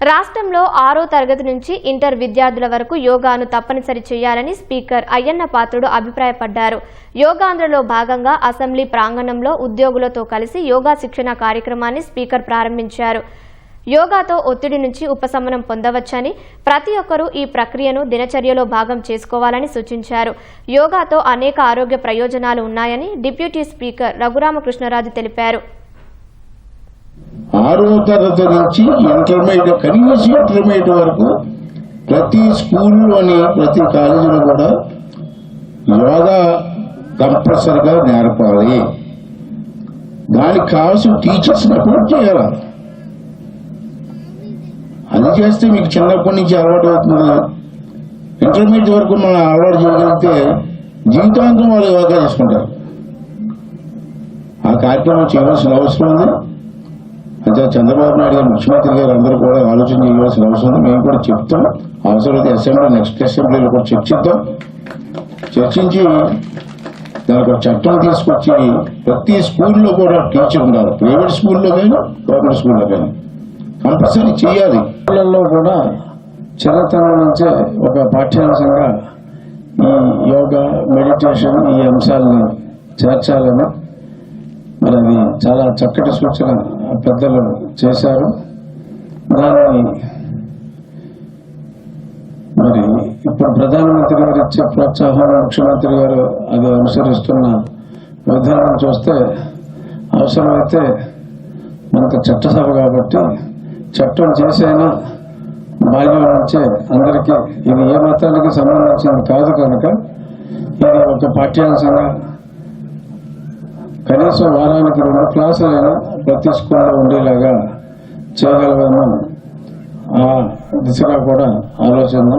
రాష్ట్రంలో ఆరో తరగతి నుంచి ఇంటర్ విద్యార్థుల వరకు యోగాను తప్పనిసరి చేయాలని స్పీకర్ అయ్యన్న పాత్రుడు అభిప్రాయపడ్డారు. యోగాంధ్రలో భాగంగా అసెంబ్లీ ప్రాంగణంలో ఉద్యోగులతో కలిసి యోగా శిక్షణ కార్యక్రమాన్ని స్పీకర్ ప్రారంభించారు. యోగాతో ఒత్తిడి నుంచి ఉపశమనం పొందవచ్చని ప్రతి ఒక్కరూ ఈ ప్రక్రియను దినచర్యలో భాగం చేసుకోవాలని సూచించారు. యోగాతో అనేక ఆరోగ్య ప్రయోజనాలు ఉన్నాయని డిప్యూటీ స్పీకర్ రఘురామకృష్ణరాజు తెలిపారు. ఆరో తరగతి నుంచి ఇంటర్మీడియట్ కనీసం ఇంటర్మీడియట్ వరకు ప్రతి స్కూల్లోని ప్రతి కాలేజీలో కూడా యోగా కంపల్సరిగా నేర్పాలి. దానికి కావాల్సిన టీచర్స్ని అప్పుడు చేయాలి. అది చేస్తే మీకు చిన్నప్పటి నుంచి అలవాటు అవుతుంది. ఇంటర్మీడియట్ వరకు మనం అలవాటు చేయగలిగితే జీవితాంతం వాళ్ళు యోగా చేసుకుంటారు. ఆ కార్యక్రమం చేయవలసిన అవసరం ఉంది. చంద్రబాబు నాయుడు గారు ముఖ్యమంత్రి గారు అందరూ కూడా ఆలోచన చేయవలసిన అవసరం ఉంది. మేము కూడా చెప్తాం. అవసరమైతే అసెంబ్లీ నెక్స్ట్ అసెంబ్లీలో కూడా చర్చిద్దాం. చర్చించి దానికి ఒక చట్టం తీసుకొచ్చి ప్రతి స్కూల్లో కూడా టీచర్ ఉండాలి. ప్రైవేట్ స్కూల్లో కానీ గవర్నమెంట్ స్కూల్లో కానీ కంపల్సరీ చేయాలి. స్కూళ్ళల్లో కూడా చిన్నతనం నుంచే ఒక పాఠ్యాంశంగా ఈ యోగా మెడిటేషన్ ఈ అంశాలని చేర్చాలని మరి అది చాలా చక్కటి సూచన. పెద్దలు చేశారు. దాన్ని మరి ఇప్పుడు ప్రధానమంత్రి గారు ఇచ్చే ప్రోత్సాహం ముఖ్యమంత్రి గారు అది అనుసరిస్తున్న విధానం చూస్తే అవసరమైతే మనకు చట్టసభ కాబట్టి చట్టం చేసైనా? బాల్యం నుంచే అందరికీ ఇది ఏ మతానికి సంబంధించింది కాదు కనుక ఇది ఒక పాఠ్యాంశంగా కనీసం వారానికి రెండు క్లాసులైనా ప్రతి స్కూల్లో ఉండేలాగా చేయగలమేమో ఆ దిశగా కూడా ఆలోచన